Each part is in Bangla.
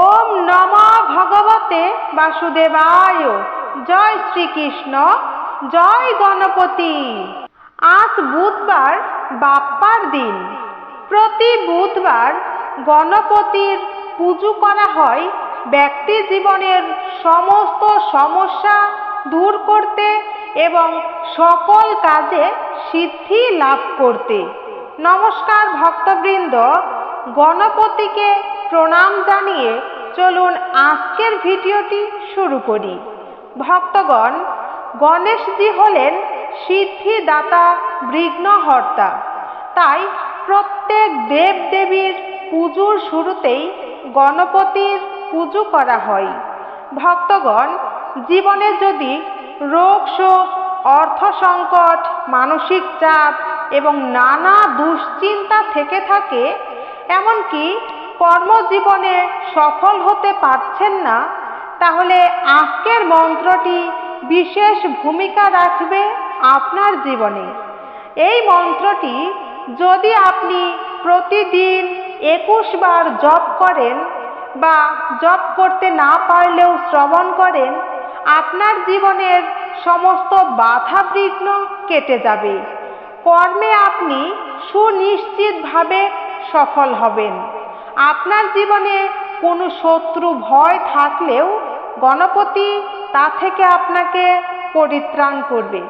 ওম নম ভগবতে বাসুদেবায়। জয় শ্রীকৃষ্ণ, জয় গণপতি। আজ বুধবার বাপ্পার দিন। প্রতি বুধবার গণপতির পুজো করা হয় ব্যক্তি জীবনের সমস্ত সমস্যা দূর করতে এবং সকল কাজে সিদ্ধি লাভ করতে। নমস্কার ভক্তবৃন্দ, গণপতিকে প্রণাম জানিয়ে চলুন আজকের ভিডিওটি শুরু করি। ভক্তগণ, গণেশজি হলেন সিদ্ধিদাতা বিঘ্নহর্তা তাই প্রত্যেক দেব দেবীর পুজোর শুরুতেই গণপতির পুজো করা হয়। ভক্তগণ, জীবনে যদি রোগ, শোক, অর্থ সংকট, মানসিক চাপ এবং নানা দুশ্চিন্তা থেকে থাকে, এমনকি কর্মজীবনে সফল হতে পারছেন না, তাহলে আজকের মন্ত্রটি বিশেষ ভূমিকা রাখবে আপনার জীবনে। এই মন্ত্রটি যদি আপনি প্রতিদিন একুশ বার জপ করেন বা জপ করতে না পারলেও শ্রবণ করেন, আপনার জীবনের সমস্ত বাধা বিঘ্ন কেটে যাবে। কর্মে আপনি সুনিশ্চিতভাবে সফল হবেন। আপনার জীবনে কোনো শত্রু ভয় থাকলেও গণপতি তা থেকে আপনাকে পরিত্রাণ করবে।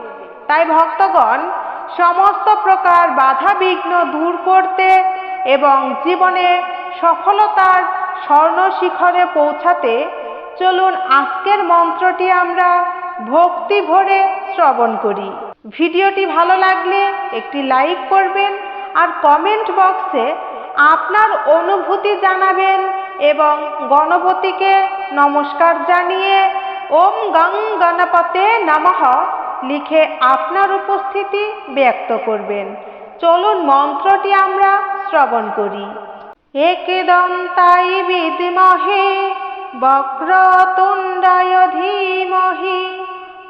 তাই ভক্তগণ, সমস্ত প্রকার বাধা বিঘ্ন দূর করতে এবং জীবনে সফলতার স্বর্ণ শিখরে পৌঁছাতে চলুন আজকের মন্ত্রটি আমরা ভক্তি ভরে শ্রবণ করি। ভিডিওটি ভালো লাগলে একটি লাইক করবেন আর কমেন্ট বক্সে আপনার অনুভূতি জানাবেন এবং গণপতিকে নমস্কার জানিয়ে ওম গং গণপতে নমঃ লিখে আপনার উপস্থিতি ব্যক্ত করবেন। চলুন মন্ত্রটি আমরা শ্রবণ করি। একদন্তাই বিদ্মহে বক্রতুণ্ডায় ধীমহি,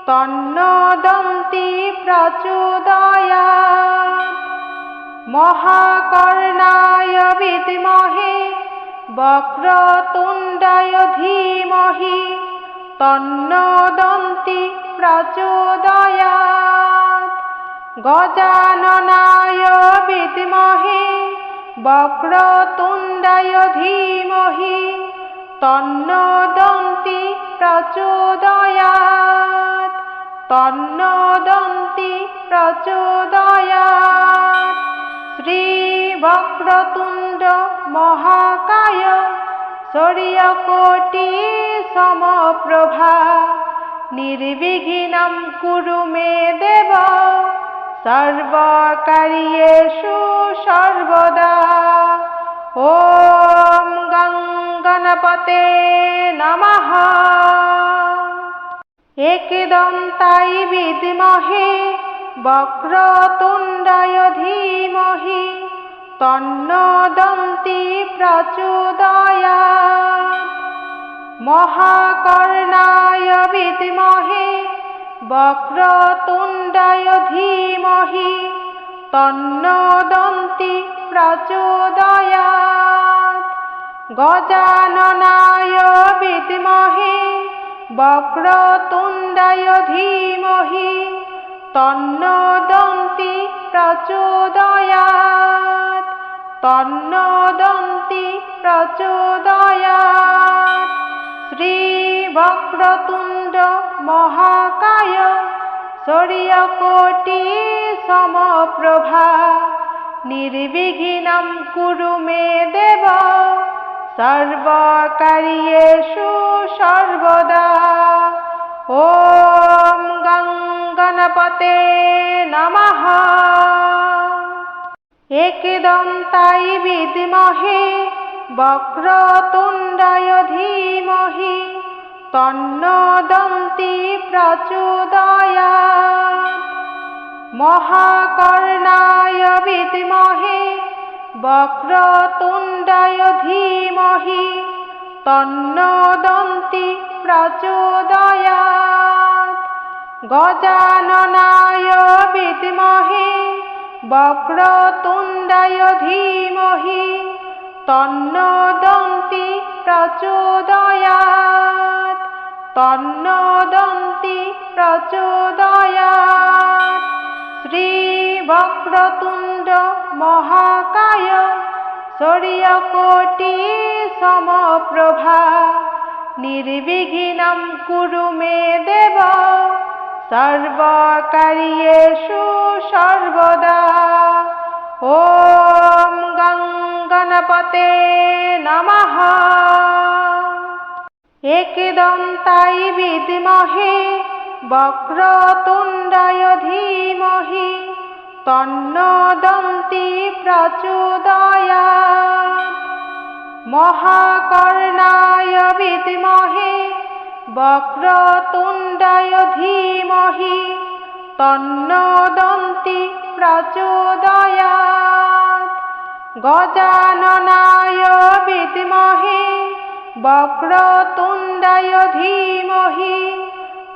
তন্নদন্তি প্রচোদয়াৎ মহাকর্ণায় বিদ্মহে বক্রতুণ্ডায় ধীমহি তন্নদন্তি প্রচোদয়াৎ গজাননায় বিদ্মহে বক্রতুণ্ডায় ধীমহি তন্নদন্তি প্রচোদয়াৎ তন্নদন্তি প্রচোদয়াৎ শ্রীবক্রতুণ্ড মহাকায় সূর্যকোটি সমপ্রভা। নির্বিঘ্নম কুরু মে দেব, সর্বকার্যেষু সর্বদা। ওম গং গণপতে নমঃ একদন্তাই বিদ্মহে বক্রতুণ্ডায় ধীমহি তন্নদন্তি প্রচোদয়াৎ মহাকর্ণায় বিদ্মহে বক্রতুণ্ডায় ধীমহি তন্নদন্তি প্রচোদয়াৎ গজাননায় বিদ্মহে বক্রতুণ্ডায় ধীমহি তন্নদন্তি প্রচোদয়াৎ তন্নদন্তি প্রচোদয়াৎ শ্রীবক্রতুণ্ড মহাকায় সূর্যকোটি সমপ্রভা নির্বিঘ্নম কুরু মে দেব সর্বকার্যেষু সর্বদা। গণপতে নমঃ। একদন্তাই বিদ্মহে বক্রতুণ্ডায় ধীমহি তন্নদন্তি প্রচোদয়াৎ মহাকর্ণায় বিদ্মহে বক্রতুণ্ডায় ধীমহি তন্নদন্তি প্রচোদয়াৎ গজাননায় বিদ্মহে বক্রতুণ্ডায় ধীমহি তন্ন দন্তি প্রচোদয়াৎ তন্ন দন্তি প্রচোদয়াৎ শ্রীবক্রতুণ্ড মহাকায় সূর্যকোটি সমপ্রভা, নির্বিঘ্নম কুরু মে দেব। সর্বকারিয়েষু সর্বদা। ও গঙ্গনপতে নমঃ। একদম তাই বিদ্মহে বক্রতুণ্ডায় ধীমহি তন্নদন্তি প্রচোদয়া মহাকর্ণায় বিদমহে বক্রতুণ্ডায় ধীমহি তন্নদন্তি প্রচোদয়াৎ। গজাননায় বিদ্মহে বক্রতুণ্ডায় ধীমহি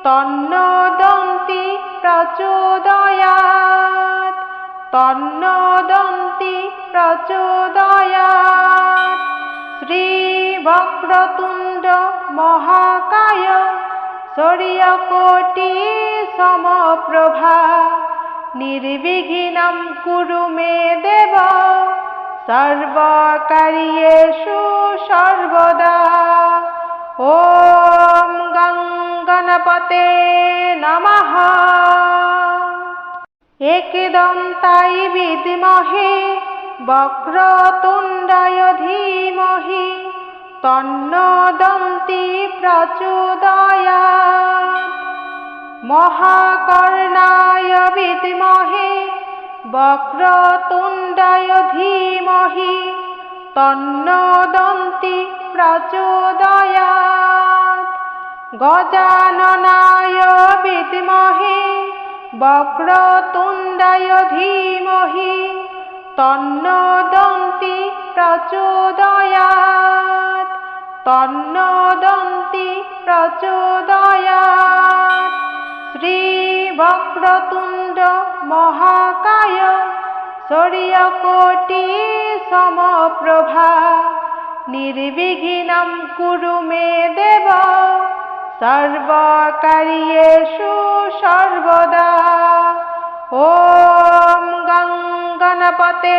তন্নদন্তি প্রচোদয়াৎ। তন্নদন্তি প্রচোদয়াৎ। শ্রীবক্রতুণ্ড মহাকায় শৌর্যকোটি সমপ্রভা নির্বিঘ্ন কুরু মে দেব সর্বকার্যেষু সর্বদা। ও গং গণপতে নমঃ। একদম তাই বিদ্মহে বক্রতুণ্ডায় ধীমহি তন্ন দন্তি প্রচোদয়া। মহাকর্ণায় বিদ্মহে বক্রতুণ্ডায় ধীমহি তন্ন দন্তি প্রচোদয়া। গজাননায় বিদ্মহে বক্রতুণ্ডায় ধীমহি তন্নদন্তি প্রচোদয়াত তন্নদন্তি প্রচোদয়াত। শ্রী বক্রতুণ্ড মহাকায় সূর্যকোটি সমপ্রভা, নির্বিঘ্নম কুরু মে দেব, সর্বকার্যেষু সর্বদা। ॐ गङ्गणपते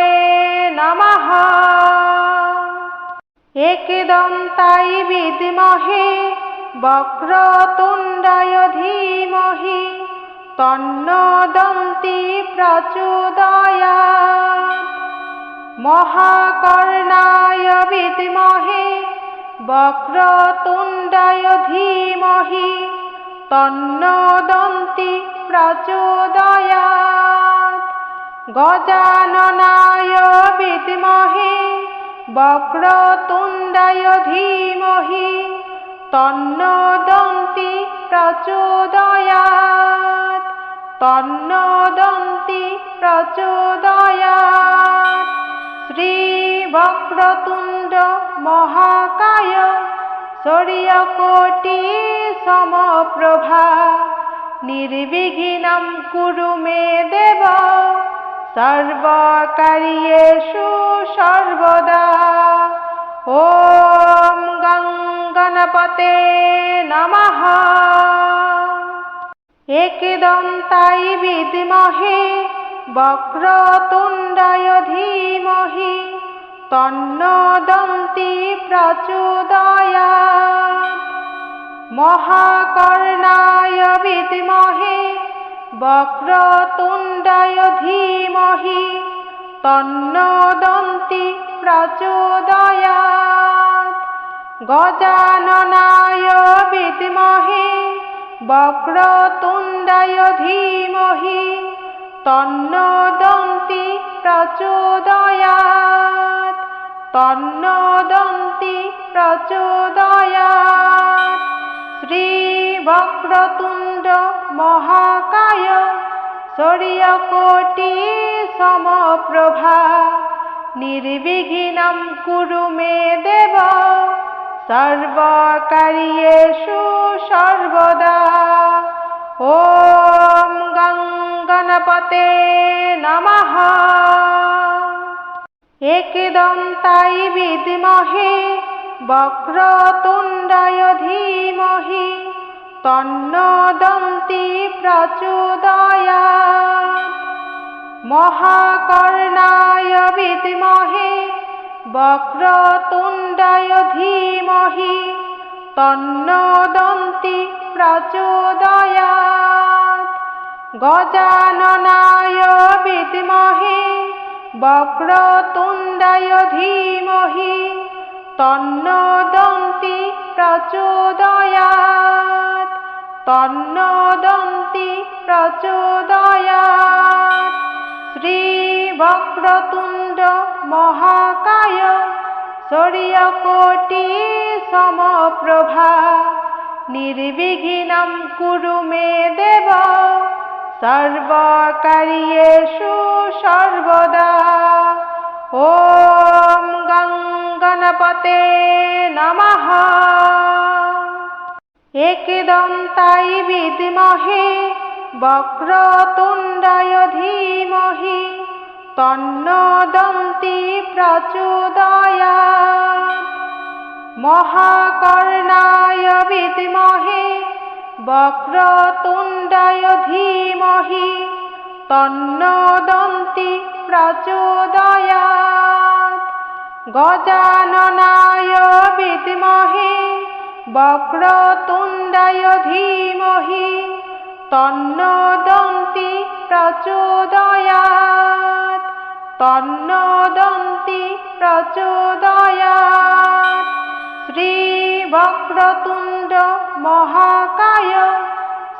नमः एकदन्ताय विद्महे वक्रतुण्डाय धीमहि तन्नो दन्ति प्रचोदयात् महाकर्णाय विद्महे वक्रतुण्डाय धीमहि तन्नो প্রচোদয়াৎ গজাননায় বিদ্মহে, বক্রতুণ্ডায় ধীমহি তন্ন দন্তি প্রচোদয়াৎ তন্ন দন্তি প্রচোদয়াৎ শ্রীবক্রতুণ্ড মহাকায় শরীয়কোটি সমপ্রভা। নির্বিঘ্নম কুরু মে দেব। সর্বকার্যেষু সর্বদা। ও গং গণপতে নমঃ একদন্তাই বিদ্মহে বক্রতুণ্ডায় ধীমহি, তন্নদন্তি প্রচোদয়া মহাকর্ণায় বিদ্মহে বক্রতুণ্ডায় ধীমহি তন্নদন্তি প্রচোদয়া গজাননায় বিদ্মহে বক্রতুণ্ডায় ধীমহি তন্নদন্তি প্রচোদয়া তন্নদন্তি প্রচোদয়া শ্রীবক্রতুণ্ড মহাকায় শৌর্যকোটি সমপ্রভা। নির্বিঘ্নম কুরু মে দেব, সর্বকার্যেষু সর্বদা। ও গং গণপতে নম। একদম তাই বিদ্মহে বক্রতুণ্ডায় ধীমহি তন্নদন্তি প্রচোদয়াৎ মহাকর্ণায় বিদ্মহে বক্রতুণ্ডায় ধীমহি তন্নদন্তি প্রচোদয়াৎ গজাননায় বিদ্মহে বক্রতুণ্ডায় ধীমহি তন্নদন্তি প্রচোদয়াৎ তন্নদন্তি প্রচোদয়াৎ শ্রীবক্রতুণ্ড মহাকায় সূর্যকোটি সমপ্রভা নির্বিঘ্নম কুরু মে দেব সর্বকার্যেষু সর্বদা। ॐ गङ्गणपते नमः एकदन्ताय विद्महे वक्रतुण्डाय धीमहि तन्नदन्ति प्रचोदयात् महाकर्णाय विद्महे वक्रतुण्डाय তন্নদন্তি প্রচোদয়াৎ গজাননায় বিদ্মহে বক্রতুণ্ডায় ধীমহি তন্নদন্তি প্রচোদয়াৎ তন্নদন্তি প্রচোদয়াৎ শ্রীবক্রতুণ্ড মহাকায়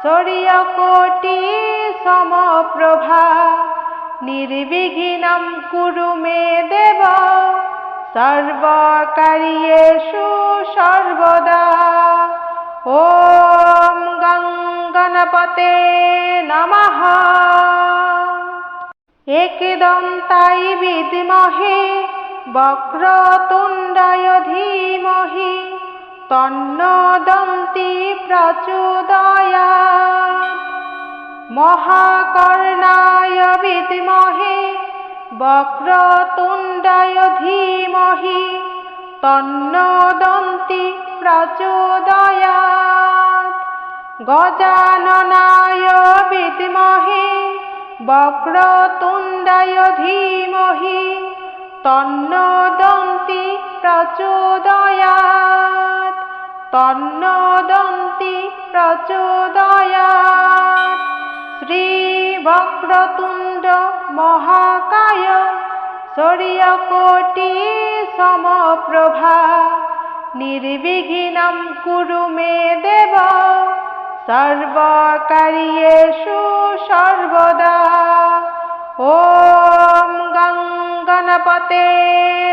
সরিয় কোটি সমপ্রভা, নির্বিঘ্নম কুরু মে দেব। সর্বকার্যেষু সর্বদা। ওম গং গণপতে নমঃ। একদম তাই বিদ্মহে বক্রতুণ্ডায় ধীমহি। তন্নদন্তি প্রচোদয়াৎ মহাকর্ণায় বিদ্মহে বক্রতুণ্ডায় ধীমহি তন্নদন্তি প্রচোদয়াৎ গজাননায় বিদ্মহে বক্রতুণ্ডায় ধীমহি তন্নদন্তি প্রচোদয়াৎ তন্নদন্তি প্রচোদয়াৎ শ্রীবক্রতুণ্ড মহাকায় সূর্যকোটি সমপ্রভা নির্বিঘ্নম কুরু মে দেব সর্বকার্যেষু সর্বদা। ॐ গঙ্গণপতে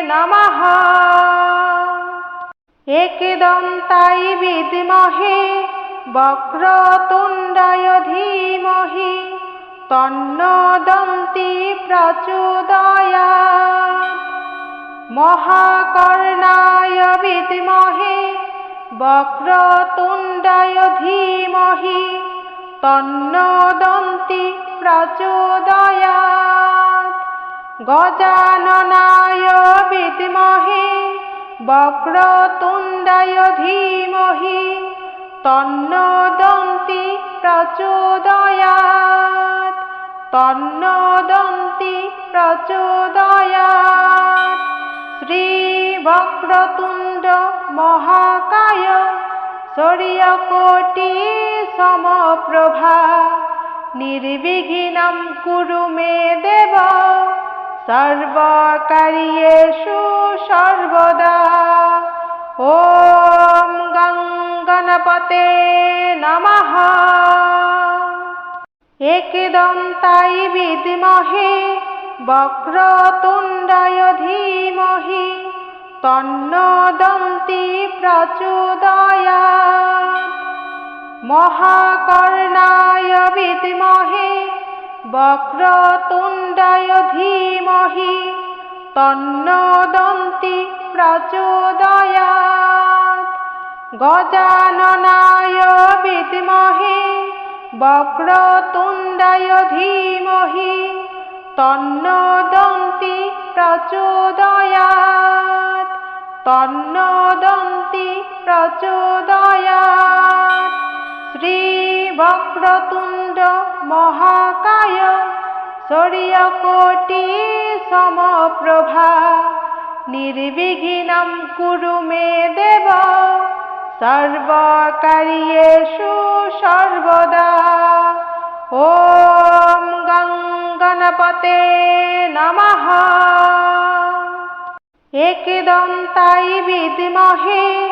নমঃ। একদন্তাই বিদ্মহে বক্রতুণ্ডায় ধীমহি তন্নদন্তি প্রচোদয়াৎ মহাকর্ণায় বিদ্মহে বক্রতুণ্ডায় ধীমহি তন্নদন্তি প্রচোদয়াৎ গজাননায় বিদ্মহে বক্রতুণ্ডায় ধীমহি তন্নদন্তি প্রচোদয়াৎ তন্নদন্তি প্রচোদয়াৎ শ্রীবক্রতুণ্ড মহাকায় সূর্যকোটি সমপ্রভা। নির্বিঘ্নম কুরু মে দেব সর্বকার্যেষু সর্বদা। ॐ গঙ্গণপতে নমঃ। একদন্তাই বিদ্মহে বক্রতুণ্ডায় ধীমহি, তন্নদন্তি প্রচোদয়াৎ। মহাকর্ণায় বিদ্মহে বক্রতুণ্ডায় ধীমহি তন্নদন্তি প্রচোদয়াৎ। গজাননায় বিদ্মহে বক্রতুণ্ডায় ধীমহি তন্নদন্তি প্রচোদয়াৎ। তন্নদন্তি প্রচোদয়াৎ। শ্রীবক্রতুণ্ড মহাকায় শৌর্যকোটি সমপ্রভা। নির্বিঘ্ন কুরু মে দেব, সর্বকার্যেষু সর্বদা। ও গং গণপতে নমঃ। একদম তাই বিদ্মহে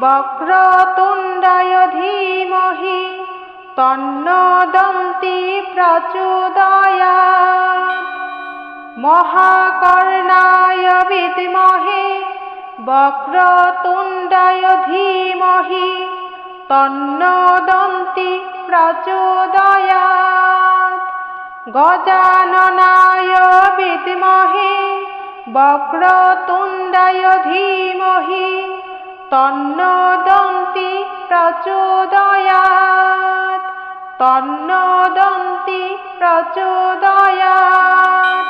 বক্রতুণ্ডায় ধীমহি তন্ন দন্তি প্রচোদয়া। মহাকর্ণায় বিদ্মহে বক্রতুণ্ডায় ধীমহি তন্ন দন্তি প্রচোদয়া। গজাননায় বিদ্মহে বক্রতুণ্ডায় ধীমহি তন্নদন্তি প্রচোদয়াত তন্নদন্তি প্রচোদয়াত।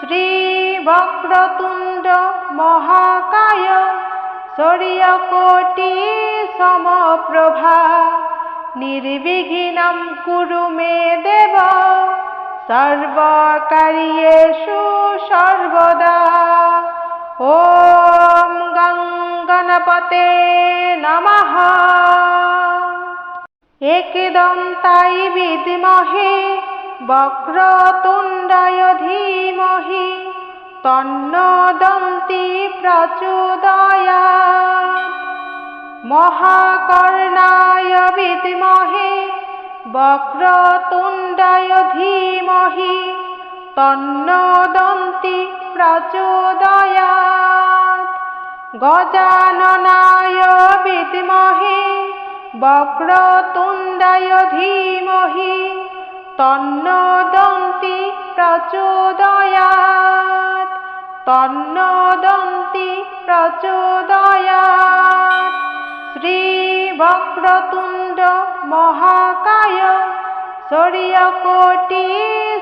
শ্রীবক্রতুণ্ড মহাকায় শৌর্যকোটি সমপ্রভা নির্বিঘ্নম কুরু মে দেব সর্বকার্যেষু সর্বদা। ॐ गं गणपते नमः एकदन्ताय विद्महे वक्रतुण्डाय धीमहि तन्नोदन्ति প্রচোদয়াৎ গজাননায় বিদ্মহে, বক্রতুণ্ডায় ধীমহি তন্ন দন্তি প্রচোদয়াৎ তন্ন দন্তি প্রচোদয়াৎ শ্রীবক্রতুণ্ড মহাকায় সরিয় কোটি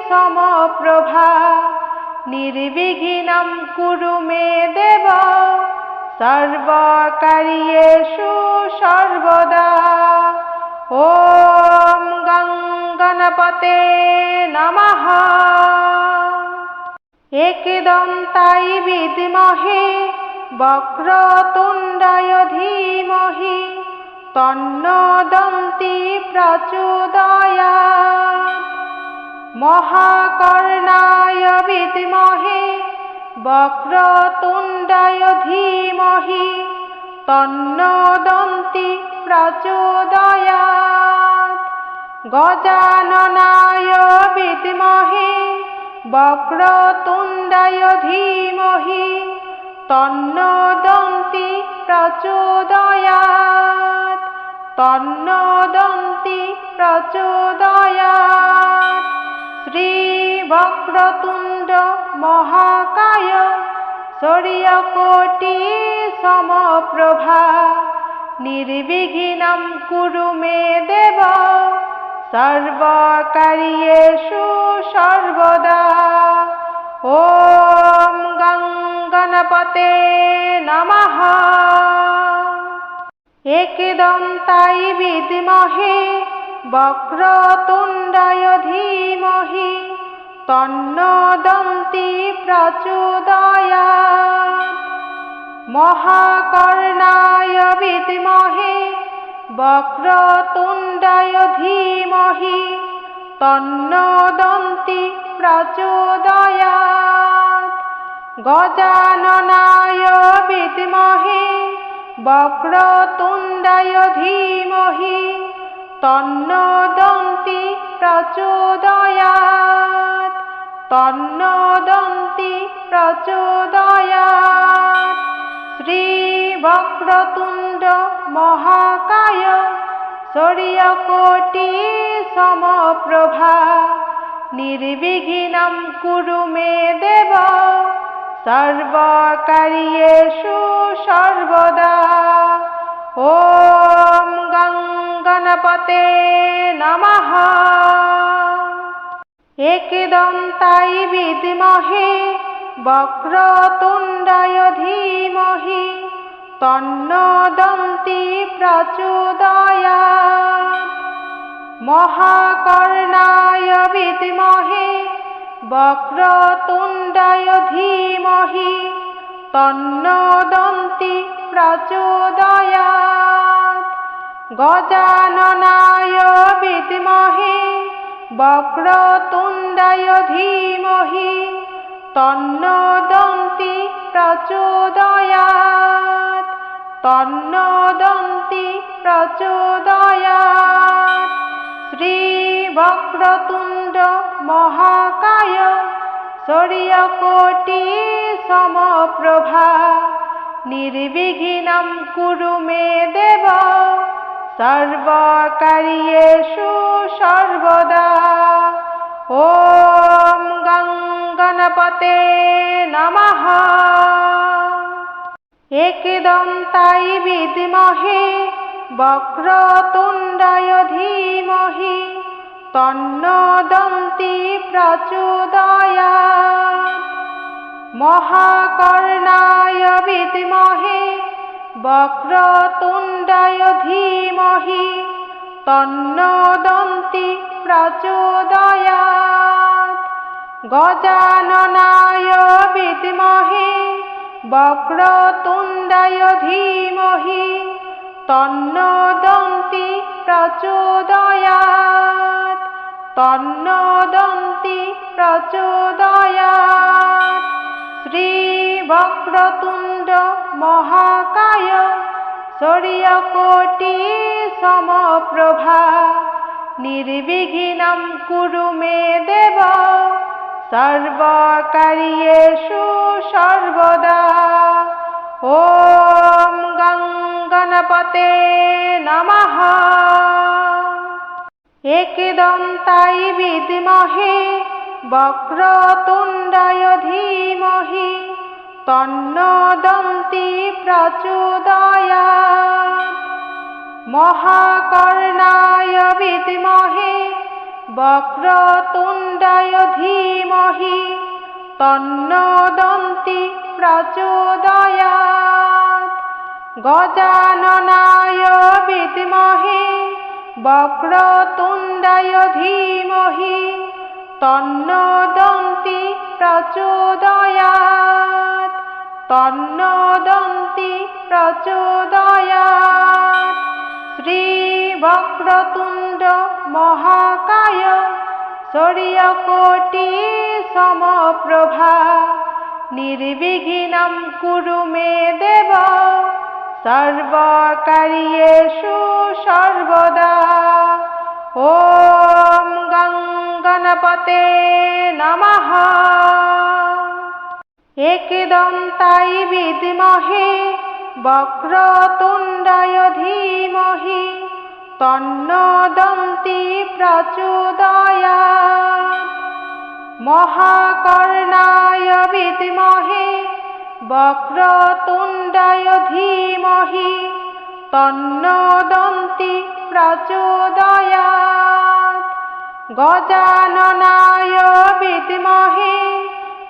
সমপ্রভা। নির্বিঘ্নম কুরু মে দেব সর্বকার্যেষু সর্বদা। ও গং গণপতে নমঃ। একদন্তাই তাই বিদ্মহে ধীমহি, তন্নদন্তি প্রচোদয়া মহাকর্ণায় বিদ্মহে বক্রতুণ্ডায় ধীমহি তন্নদন্তি প্রচোদয়াৎ গজাননায় বিদ্মহে বক্রতুণ্ডায় ধীমহি তন্নদন্তি প্রচোদয়াৎ তন্নদন্তি প্রচোদয়াৎ শ্রীবক্রতুণ্ড মহাকায় শৌর্যকোটি সমপ্রভা। নির্বিঘ্ন কুরু মে দেব, সর্বকার্যেষু সর্বদা। ও গং গণপতে নমঃ। একদম তাই বিদ্মহে বক্রতুণ্ডয় ধীমহি তন্নদন্তি প্রচোদয়া মহাকর্ণায় বিদ্মহে বক্রতুণ্ডয় ধীমহি তন্নদন্তি প্রচোদয়া গজাননায় বিদ্মহে বক্রতুণ্ডয় ধীমহি তন্নদন্তি প্রচোদয়াত তন্নদন্তি প্রচোদয়াত। শ্রীবক্রতুণ্ড মহাকায় সূর্যকোটি সমপ্রভা নির্বিঘ্নম কুরু মে দেব সর্বকার্যেষু সর্বদা। ॐ गं गणपते नमः একদন্তাই বিদ্মহে বক্রতুণ্ডায় ধীমহি তন্নদন্তি প্রচোদয়াৎ মহাকর্ণায় বিদ্মহে বক্রতুণ্ডায় ধীমহি তন্নদন্তি প্রচোদয়াৎ গজাননায় বিদ্মহে বক্রতুণ্ডায় ধীমহি তন্নদন্তি প্রচোদয়াৎ তন্নদন্তি প্রচোদয়াৎ শ্রীবক্রতুণ্ড মহাকায় সূর্যকোটি সমপ্রভা নির্বিঘ্নম কুরু মে দেব। সর্বকার্যেষু সর্বদা। ও গং গণপতে নম। একদম তাই বিদ্মহে ধীমহি, তন্নদন্তি প্রচোদয়া মহাকর্ণায় বিদ্মহে বক্রতুণ্ডায় ধীমহি তন্নদন্তি প্রচোদয়াৎ গজাননায় বিদ্মহে বক্রতুণ্ডায় ধীমহি তন্নদন্তি প্রচোদয়াৎ तन्नदन्ति प्रचोदयात् श्रीवक्रतुण्ड महाकाय সূর্যকোটি সমপ্রভা নির্বিঘ্নম কুরু মে দেব সর্বকার্যেষু সর্বদা ॐ একদন্তাই বিদ্মহে বক্রতুণ্ডায় ধীমহি তন্নদন্তি প্রচোদয়াৎ মহাকর্ণায় বিদ্মহে বক্রতুণ্ডায় ধীমহি তন্নদন্তি প্রচোদয়াৎ গজাননায় বিদ্মহে বক্রতুণ্ডায় ধীমহি তন্নদন্তি প্রচোদয়াৎ তন্নদন্তি প্রচোদয়াৎ। শ্রীবক্রতুণ্ড মহাকায় সূর্যকোটি সমপ্রভা নির্বিঘ্নম কুরু মে দেব। সর্বকার্যেষু সর্বদা। ॐ গঙ্গণপতে নমঃ। একদন্তাই বিদ্মহে বক্রতুণ্ডায় ধীমহি তন্নদন্তি প্রচোদয়াৎ। মহাকর্ণায় বিদ্মহে বক্রতুণ্ডায় ধীমহি তন্নদন্তি প্রচোদয়াৎ। গজাননায় বিদ্মহে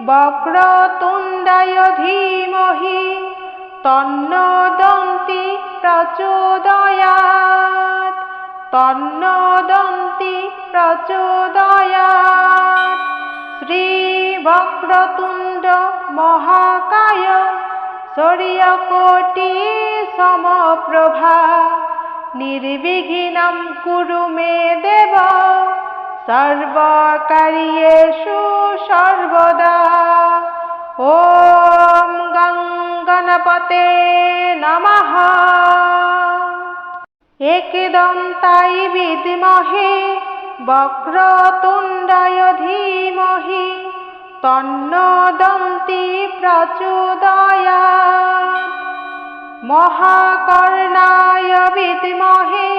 বক্রতুণ্ডায় ধীমহি তন্নদন্তি প্রচোদয়াৎ। তন্নদন্তি প্রচোদয়াৎ। শ্রীবক্রতুণ্ড মহাকায় সূর্যকোটি সমপ্রভা। নির্বিঘ্নম কুরু মে দেব, সর্বকার্যেষু সর্বদা। ॐ গঙ্গণপতে নমঃ। একদন্তাই বিদ্মহে বক্রতুণ্ডায় ধীমহি তন্নদন্তি প্রচোদয়াৎ মহাকর্ণায় বিদ্মহে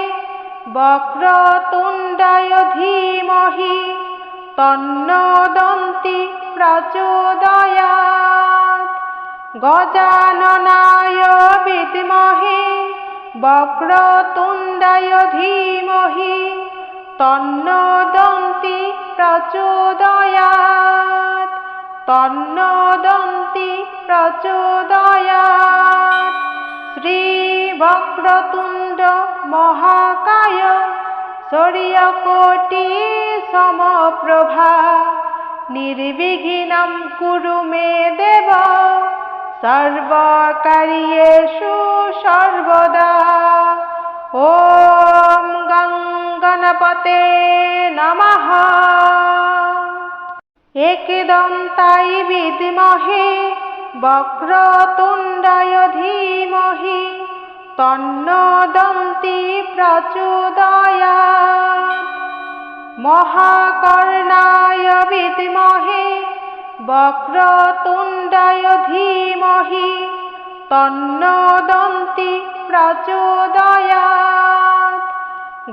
বক্রতুণ্ডায় ধীমহি তন্নদন্তি প্রচোদয়াৎ গজাননায় বিদ্মহে বক্রতুণ্ডায় ধীমহি তন্নদন্তি প্রচোদয়াৎ তন্নদন্তি প্রচোদয়াৎ শ্রীবক্রতুণ্ড মহাকায় সূর্যকোটি সমপ্রভা নির্বিঘ্নম কুরু মে দেব সর্বকার্যেষু সর্বদা। ॐ गङ्गणपते नमः एकदन्ताय विद्महे वक्रतुण्डाय धीमहि तन्नोदन्ति प्रचोदयात् महाकर्णाय প্রচোদয়াৎ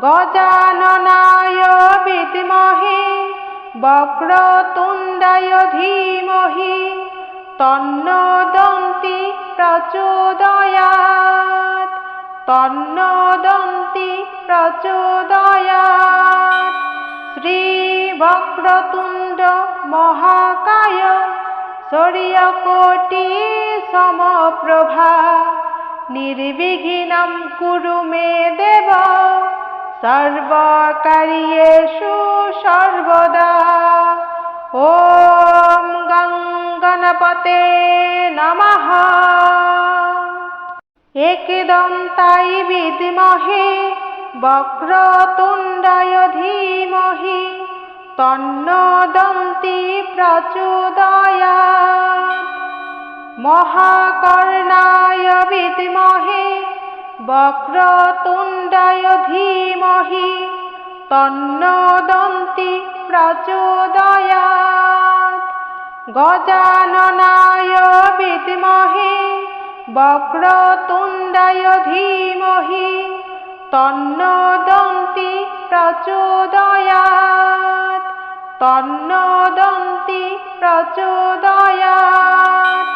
গজাননায় বিদ্মহে, বক্রতুণ্ডায় ধীমহি তন্ন দন্তি প্রচোদয়াত। তন্ন দন্তি প্রচোদয়াত। শ্রী বক্রতুণ্ড মহাকায় সরিয় কোটি সমপ্রভা। নির্বিঘ্নম কুরু মে দেব সর্বকার্যেষু সর্বদা। ও গং গণপতে নমঃ। একদম তাই বিদ্মহে ধীমহি তন্ন দন্তি প্রচোদয়া মহাকর্ণায় বক্রতুণ্ডায় ধীমহি তন্নদন্তি প্রচোদয়াৎ। গজাননায় বিদ্মহে বক্রতুণ্ডায় ধীমহি তন্নদন্তি প্রচোদয়াৎ। তন্নদন্তি প্রচোদয়াৎ।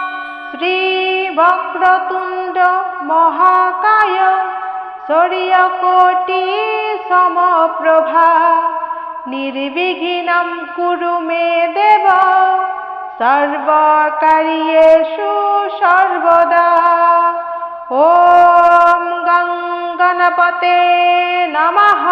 শ্রীবক্রতুণ্ড মহাকায় সূর্যকোটি সমপ্রভা। নির্বিঘ্নম কুরু মে দেব সর্বকার্যেষু সর্বদা। ॐ গঙ্গণপতে নমঃ।